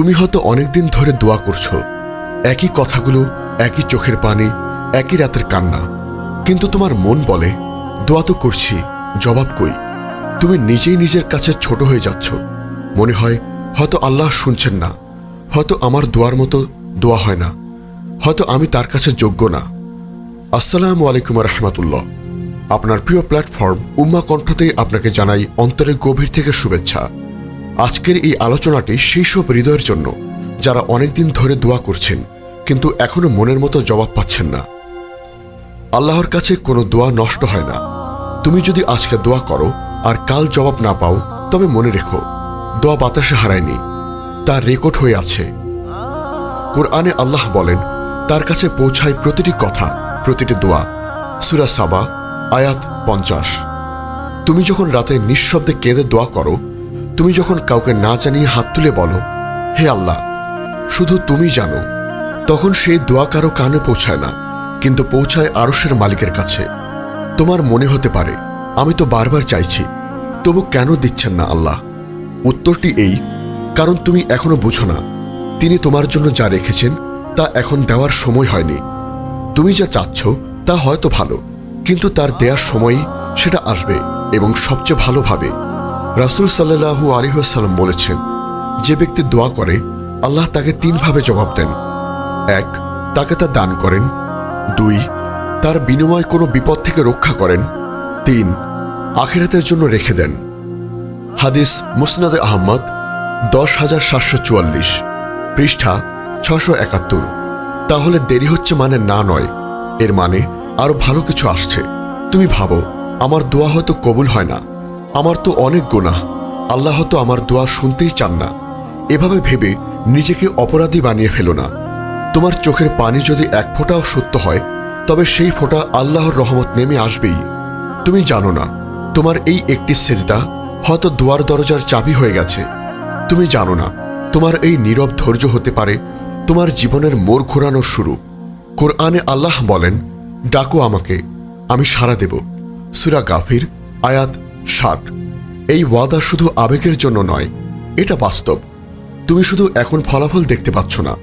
তুমি হয়তো অনেকদিন ধরে দোয়া করছ। একই কথাগুলো, একই চোখের পানি, একই রাতের কান্না। কিন্তু তোমার মন বলে, দোয়া তো করছি, জবাব কই? তুমি নিজেই নিজের কাছে ছোট হয়ে যাচ্ছ। মনে হয়, হয়তো আল্লাহ শুনছেন না। হয়তো আমার দোয়ার মতো দোয়া হয় না। হয়তো আমি তার কাছে যোগ্য না। আসসালামু আলাইকুম রহমতুল্লাহ। আপনার প্রিয় প্ল্যাটফর্ম উম্মা কণ্ঠতেই আপনাকে জানাই অন্তরের গভীর থেকে শুভেচ্ছা। আজকের এই আলোচনাটি সেই সব হৃদয়ের জন্য, যারা অনেকদিন ধরে দোয়া করছেন, কিন্তু এখনও মনের মতো জবাব পাচ্ছেন না। আল্লাহর কাছে কোনো দোয়া নষ্ট হয় না। তুমি যদি আজকে দোয়া করো আর কাল জবাব না পাও, তবে মনে রেখো, দোয়া বাতাসে হারায়নি তার রেকর্ড হয়ে আছে। কোরআনে আল্লাহ বলেন, তার কাছে পৌঁছায় প্রতিটি কথা, প্রতিটি দোয়া। সুরা সাবা, আয়াত পঞ্চাশ। তুমি যখন রাতে নিঃশব্দে কেঁদে দোয়া করো তুমি যখন কাউকে না জানিয়ে হাত তুলে বলো, হে আল্লাহ, শুধু তুমি জানো, তখন সেই দোয়া কারও কানে পৌঁছায় না, কিন্তু পৌঁছায় আরশের মালিকের কাছে। তোমার মনে হতে পারে, আমি তো বারবার চাইছি, তবু কেন দিচ্ছেন না আল্লাহ? উত্তরটি এই, কারণ তুমি এখনও বুঝো না, তিনি তোমার জন্য যা রেখেছেন, তা এখন দেওয়ার সময় হয়নি। তুমি যা চাচ্ছ, তা হয়তো ভালো, কিন্তু তার দেওয়ার সময়ই সেটা আসবে এবং সবচেয়ে ভালোভাবে রাসুল সাল্লাহু আলিহাসাল্লাম বলেছেন, যে ব্যক্তি দোয়া করে, আল্লাহ তাকে তিনভাবে জবাব দেন। এক, তাকে তা দান করেন। দুই, তার বিনিময় কোনো বিপদ থেকে রক্ষা করেন। তিন, আখিরাতের জন্য রেখে দেন। হাদিস মুসনাদে আহমদ, দশ হাজার সাতশো চুয়াল্লিশ, পৃষ্ঠা ছশো একাত্তর। তাহলে দেরি হচ্ছে মানে না নয়। এর মানে আরও ভালো কিছু আসছে। তুমি ভাবো, আমার দোয়া হয়তো কবুল হয় না। আমার তো অনেক গোনা আল্লাহ হয়তো আমার দোয়া শুনতেই চান না। এভাবে ভেবে নিজেকে অপরাধী বানিয়ে ফেলো না। তোমার চোখের পানি যদি এক ফোঁটাও সত্য হয়, তবে সেই ফোঁটা আল্লাহর রহমত নেমে আসবেই। তুমি জানো না, তোমার এই একটি সেজদা হয়তো দুয়ার দরজার চাবি হয়ে গেছে। তুমি জানো না, তোমার এই নীরব ধৈর্য হতে পারে, তোমার জীবনের মোড় ঘোরানোর শুরু। কোরআনে আল্লাহ বলেন, ডাকো আমাকে, আমি সাড়া দেব। সুরা গাফির, আয়াত ষাট এই ওয়াদা শুধু আবেগের জন্য নয়, এটা বাস্তব। তুমি শুধু এখন ফলাফল দেখতে পাচ্ছ না।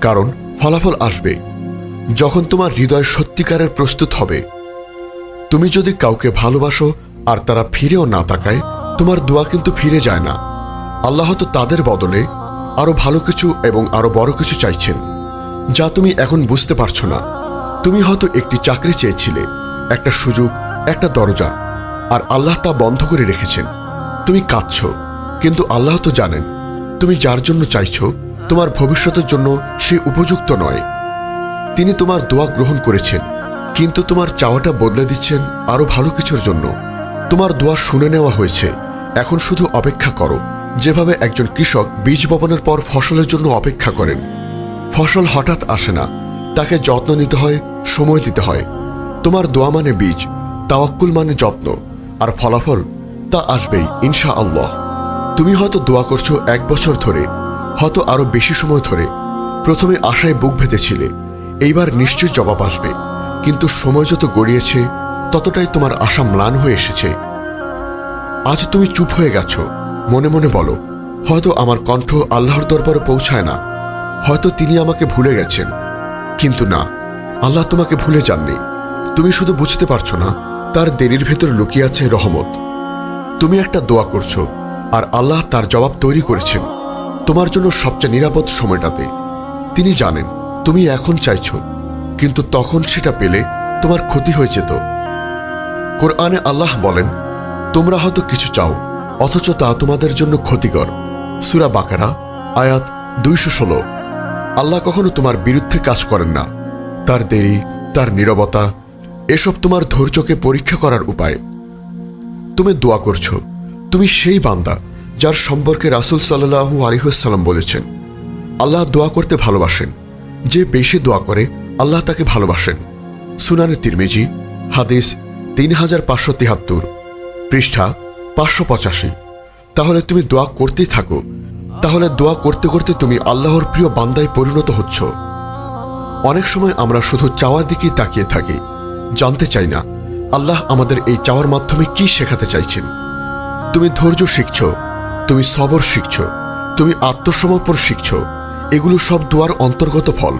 কারণ ফলাফল আসবে। যখন তোমার হৃদয় সত্যিকারের প্রস্তুত হবে। তুমি যদি কাউকে ভালোবাসো আর তারা ফিরেও না তাকায়, তোমার দোয়া কিন্তু ফিরে যায় না। আল্লাহ তো তাদের বদলে আরও ভালো কিছু এবং আরও বড় কিছু চাইছেন, যা তুমি এখন বুঝতে পারছ না। তুমি হয়তো একটি চাকরি চেয়েছিলে, একটা সুযোগ, একটা দরজা। আর আল্লাহ তা বন্ধ করে রেখেছেন। তুমি কাঁদছ, কিন্তু আল্লাহ তো জানেন। তুমি যার জন্য চাইছ, তোমার ভবিষ্যতের জন্য সে উপযুক্ত নয়। তিনি তোমার দোয়া গ্রহণ করেছেন, কিন্তু তোমার চাওয়াটা বদলে দিচ্ছেন আরও ভালো কিছুর জন্য। তোমার দোয়া শুনে নেওয়া হয়েছে, এখন শুধু অপেক্ষা করো। যেভাবে একজন কৃষক বীজ বপনের পর ফসলের জন্য অপেক্ষা করেন। ফসল হঠাৎ আসে না, তাকে যত্ন নিতে হয়, সময় দিতে হয়। তোমার দোয়া মানে বীজ, তাওয়াক্কুল মানে যত্ন। আর ফলাফল তা আসবেই ইনশা আল্লাহ তুমি হয়তো দোয়া করছ এক বছর ধরে, হয়তো আরও বেশি সময় ধরে। প্রথমে আশায় বুক ভেতেছিলে এইবার নিশ্চয় জবাব আসবে। কিন্তু সময় যত গড়িয়েছে, ততটাই তোমার আশা ম্লান হয়ে এসেছে। আজ তুমি চুপ হয়ে গেছো, মনে মনে বলো, হয়তো আমার কণ্ঠ আল্লাহর দরবারে পৌঁছায় না, হয়তো তিনি আমাকে ভুলে গেছেন। কিন্তু না, আল্লাহ তোমাকে ভুলে যাননি। তুমি শুধু বুঝতে পারছ না তার দেরির ভেতর লুকিয়ে আছে রহমত। তুমি একটা দোয়া করছ, আর আল্লাহ তার জবাব তৈরি করেছেন। তোমার জন্য সবচেয়ে নিরাপদ সময়টাতে। তিনি জানেন, তুমি এখন চাইছ, কিন্তু তখন সেটা পেলে তোমার ক্ষতি হয়ে যেত। কোরআনে আল্লাহ বলেন, তোমরা হয়তো কিছু চাও, অথচ তা তোমাদের জন্য ক্ষতিকর। সুরা বাকারা, আয়াত দুইশো ষোলো। আল্লাহ কখনো তোমার বিরুদ্ধে কাজ করেন না। তার দেরি, তার নীরবতা এসব তোমার ধৈর্যকে পরীক্ষা করার উপায়। তুমি দোয়া করছ। তুমি সেই বান্দা যার সম্পর্কে রাসুল সাল্লাহু আলিহাসাল্লাম বলেছেন। আল্লাহ দোয়া করতে ভালোবাসেন। যে বেশি দোয়া করে, আল্লাহ তাকে ভালোবাসেন। সুনানে তিরমিজি, হাদিস তিন হাজার পাঁচশো তিহাত্তর, পৃষ্ঠা পাঁচশো পঁচাশি। তাহলে তুমি দোয়া করতেই থাকো। তাহলে দোয়া করতে করতে তুমি আল্লাহর প্রিয় বান্দায় পরিণত হচ্ছ। অনেক সময় আমরা শুধু চাওয়ার দিকেই তাকিয়ে থাকি। জানতে চাই না, আল্লাহ আমাদের এই চাওয়ার মাধ্যমে কি শেখাতে চাইছেন? তুমি ধৈর্য শিখছ, তুমি সবর শিখছ, তুমি আত্মসমর্পণ শিখছ, এগুলো সব দোয়ার অন্তর্গত ফল।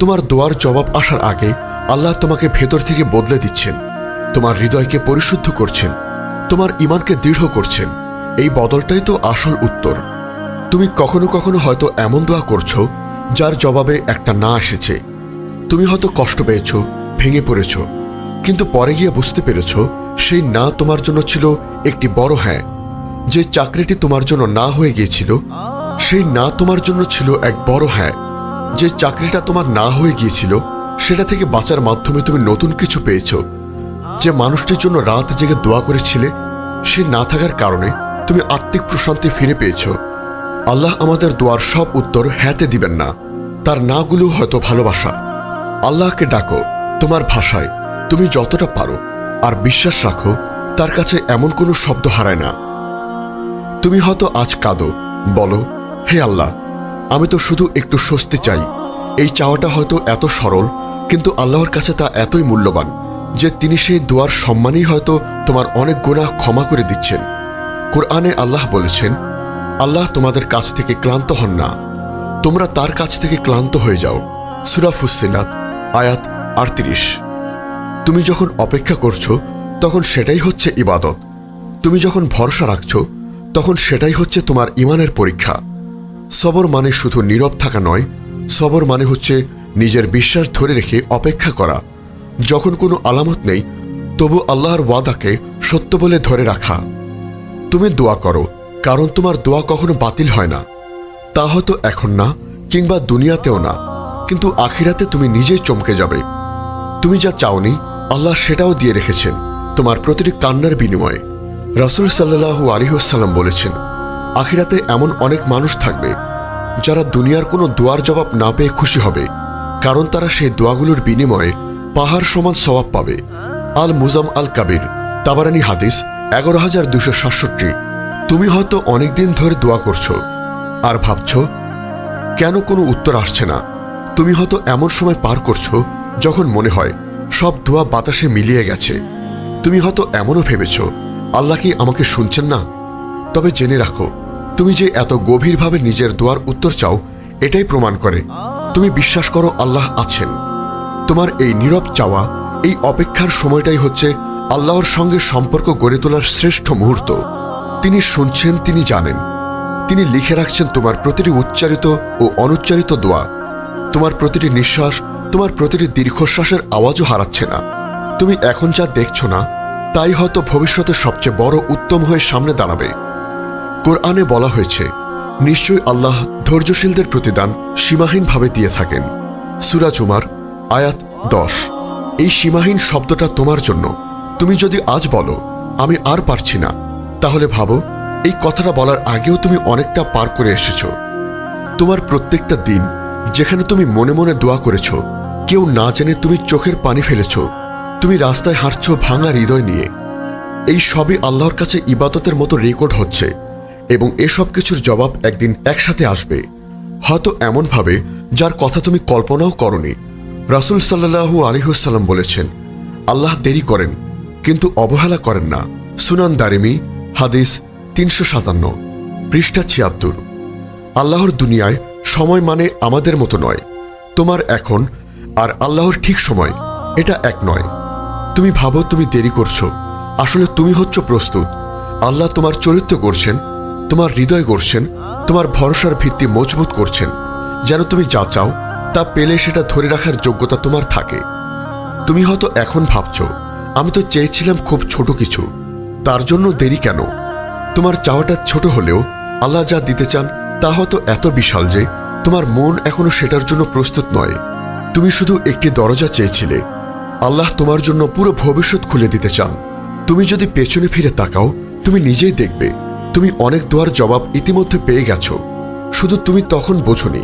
তোমার দোয়ার জবাব আসার আগে আল্লাহ তোমাকে ভেতর থেকে বদলে দিচ্ছেন, তোমার হৃদয়কে পরিশুদ্ধ করছেন, তোমার ইমানকে দৃঢ় করছেন, এই বদলটাই তো আসল উত্তর। তুমি কখনো কখনো হয়তো এমন দোয়া করছ, যার জবাবে একটা না এসেছে। তুমি হয়তো কষ্ট পেয়েছ ভেঙে পড়েছ। কিন্তু পরে গিয়ে বুঝতে পেরেছ, সেই না তোমার জন্য ছিল একটি বড় হ্যাঁ। যে চাকরিটি তোমার জন্য না হয়ে গিয়েছিল, সেই না তোমার জন্য ছিল এক বড় হ্যাঁ। যে চাকরিটা তোমার না হয়ে গিয়েছিল, সেটা থেকে বাঁচার মাধ্যমে তুমি নতুন কিছু পেয়েছ। যে মানুষটির জন্য রাত জেগে দোয়া করেছিলে, সে না থাকার কারণে তুমি আত্মিক প্রশান্তি ফিরে পেয়েছ। আল্লাহ আমাদের দোয়ার সব উত্তর হ্যাঁতে দিবেন না। তার নাগুলো হয়তো ভালোবাসা। আল্লাহকে ডাকো। তোমার ভাষায় তুমি যতটা পারো আর বিশ্বাস রাখো, তার কাছে এমন কোনো শব্দ হারায় না। তুমি হয়তো আজ কাঁদো, বলো, হে আল্লাহ, আমি তো শুধু একটু স্বস্তি চাই। এই চাওয়াটা হয়তো এত সরল, কিন্তু আল্লাহর কাছে তা এতই মূল্যবান যে তিনি সেই দোয়ার সম্মানেই হয়তো তোমার অনেক গুনাহ ক্ষমা করে দিচ্ছেন। কোরআনে আল্লাহ বলেছেন, আল্লাহ তোমাদের কাছ থেকে ক্লান্ত হন না। তোমরা তার কাছ থেকে ক্লান্ত হয়ে যাও। সুরা ফুসিলাত আয়াত আটত্রিশ। তুমি যখন অপেক্ষা করছ, তখন সেটাই হচ্ছে ইবাদত। তুমি যখন ভরসা রাখছো, তখন সেটাই হচ্ছে তোমার ইমানের পরীক্ষা। সবর মানে শুধু নীরব থাকা নয়, সবর মানে হচ্ছে নিজের বিশ্বাস ধরে রেখে অপেক্ষা করা। যখন কোনো আলামত নেই, তবু আল্লাহর ওয়াদাকে সত্য বলে ধরে রাখা। তুমি দোয়া করো, কারণ তোমার দোয়া কখনো বাতিল হয় না। তা হয়তো এখন না, কিংবা দুনিয়াতেও না, কিন্তু আখিরাতে তুমি নিজেই চমকে যাবে। তুমি যা চাওনি, আল্লাহ সেটাও দিয়ে রেখেছেন, তোমার প্রতিটি কান্নার বিনিময়ে। রাসুল সাল্লাহু আলিহাসাল্লাম বলেছেন, আখিরাতে এমন অনেক মানুষ থাকবে, যারা দুনিয়ার কোনো দোয়ার জবাব না পেয়ে খুশি হবে, কারণ তারা সেই দোয়াগুলোর বিনিময়ে পাহাড় সমান সবাব পাবে। আল মুজাম আল কাবির, তাবারানি হাদিস, এগারো হাজার দুশো সাতষট্টি। তুমি হয়তো অনেকদিন ধরে দোয়া করছ, আর ভাবছ, কেন কোনো উত্তর আসছে না? তুমি হয়তো এমন সময় পার করছ যখন মনে হয় সব দোয়া বাতাসে মিলিয়ে গেছে, তুমি হয়তো এমনও ভেবেছ, আল্লাহ কি আমাকে শুনছেন না? তবে জেনে রাখো, তুমি যে এত গভীরভাবে নিজের দোয়ার উত্তর চাও, এটাই প্রমাণ করে, তুমি বিশ্বাস করো আল্লাহ আছেন। তোমার এই নীরব চাওয়া, এই অপেক্ষার সময়টাই হচ্ছে আল্লাহর সঙ্গে সম্পর্ক গড়ে তোলার শ্রেষ্ঠ মুহূর্ত। তিনি শুনছেন, তিনি জানেন। তিনি লিখে রাখছেন তোমার প্রতিটি উচ্চারিত ও অনুচ্চারিত দোয়া। তোমার প্রতিটি নিঃশ্বাস তোমার প্রতিটি দীর্ঘশ্বাসের আওয়াজও হারাচ্ছে না। তুমি এখন যা দেখছ না, তাই হয়তো ভবিষ্যতে সবচেয়ে বড় উত্তম হয়ে সামনে দাঁড়াবে। কোরআনে বলা হয়েছে, নিশ্চয়ই আল্লাহ ধৈর্যশীলদের প্রতিদান সীমাহীনভাবে দিয়ে থাকেন। সুরাজ উমার আয়াত দশ। এই সীমাহীন শব্দটা তোমার জন্য। তুমি যদি আজ বলো, আমি আর পারছি না, তাহলে ভাবো, এই কথাটা বলার আগেও তুমি অনেকটা পার করে এসেছ। তোমার প্রত্যেকটা দিন, যেখানে তুমি মনে মনে দোয়া করেছ কেউ না জেনে তুমি চোখের পানি ফেলেছ। তুমি রাস্তায় হাঁটছ ভাঙা হৃদয় নিয়ে। এই সবই আল্লাহর কাছে ইবাদতের মতো রেকর্ড হচ্ছে এবং এসব কিছুর জবাব একদিন একসাথে আসবে। হয়তো এমনভাবে যার কথা তুমি কল্পনাও করনি। রাসুল সাল্লাহু আলিহুসাল্লাম বলেছেন, আল্লাহ দেরি করেন, কিন্তু অবহেলা করেন না। সুনান দারিমি, হাদিস তিনশো সাতান্ন, পৃষ্ঠা ছিয়াত্তর। আল্লাহর দুনিয়ায় সময় মানে আমাদের মতো নয়। তোমার এখন আর আল্লাহর ঠিক সময়, এটা এক নয়। তুমি ভাবো তুমি দেরি করছ। আসলে তুমি হচ্ছ প্রস্তুত। আল্লাহ তোমার চরিত্র করছেন, তোমার হৃদয় করছেন তোমার ভরসার ভিত্তি মজবুত করছেন। যেন তুমি যা চাও, তা পেলে সেটা ধরে রাখার যোগ্যতা তোমার থাকে। তুমি হয়তো এখন ভাবছ, আমি তো চেয়েছিলাম খুব ছোট কিছু। তার জন্য দেরি কেন? তোমার চাওয়াটা ছোট হলেও, আল্লাহ যা দিতে চান, তা হয়তো এত বিশাল যে, তোমার মন এখনও সেটার জন্য প্রস্তুত নয়। তুমি শুধু একটি দরজা চেয়েছিলে। আল্লাহ তোমার জন্য পুরো ভবিষ্যৎ খুলে দিতে চান। তুমি যদি পেছনে ফিরে তাকাও, তুমি নিজেই দেখবে, তুমি অনেক দোয়ার জবাব ইতিমধ্যে পেয়ে গেছো। শুধু তুমি তখন বোঝনি,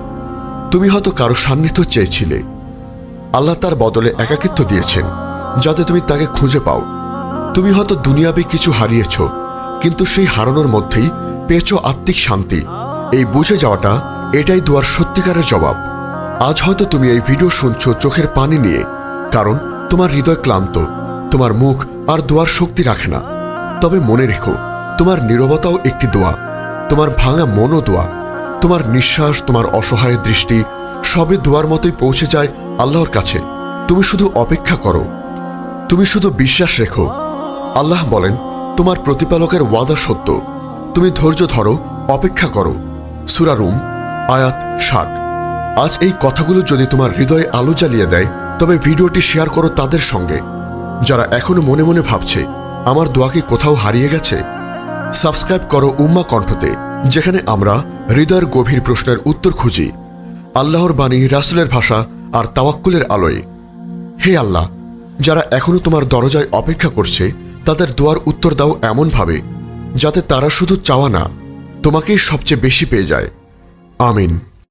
তুমি হয়তো কারও সান্নিধ্য চেয়েছিলে। আল্লাহ তার বদলে একাকিত্ব দিয়েছেন, যাতে তুমি তাকে খুঁজে পাও। তুমি হয়তো দুনিয়াবে কিছু হারিয়েছ, কিন্তু সেই হারানোর মধ্যেই পেয়েছ আত্মিক শান্তি। এই বুঝে যাওয়াটা, এটাই দোয়ার সত্যিকারের জবাব। আজ হয়তো তুমি এই ভিডিও শুনছো চোখের পানি নিয়ে, কারণ তোমার হৃদয় ক্লান্ত, তোমার মুখ আর দোয়ার শক্তি রাখে না। তবে মনে রেখো, তোমার নীরবতাও একটি দোয়া, তোমার ভাঙা মনও দোয়া, তোমার নিঃশ্বাস, তোমার অসহায় দৃষ্টি সবে দোয়ার মতোই পৌঁছে যায় আল্লাহর কাছে। তুমি শুধু অপেক্ষা করো, তুমি শুধু বিশ্বাস রেখো। আল্লাহ বলেন, তোমার প্রতিপালকের ওয়াদা সত্য, তুমি ধৈর্য ধরো, অপেক্ষা করো। সুরারুম আয়াত ষাট আজ এই কথাগুলো যদি তোমার হৃদয়ে আলো জ্বালিয়ে দেয়, তবে ভিডিওটি শেয়ার করো তাদের সঙ্গে। যারা এখনও মনে মনে ভাবছে, আমার দোয়াকে কোথাও হারিয়ে গেছে, সাবস্ক্রাইব করো উম্মা কণ্ঠতে, যেখানে আমরা হৃদয়ের গভীর প্রশ্নের উত্তর খুঁজি। আল্লাহর বাণী রাসুলের ভাষা আর তাওয়াক্কুলের আলোয়। হে আল্লাহ, যারা এখনও তোমার দরজায় অপেক্ষা করছে, তাদের দোয়ার উত্তর দাও এমনভাবে, যাতে তারা শুধু চাওয়া না, তোমাকেই সবচেয়ে বেশি পেয়ে যায়। আমিন।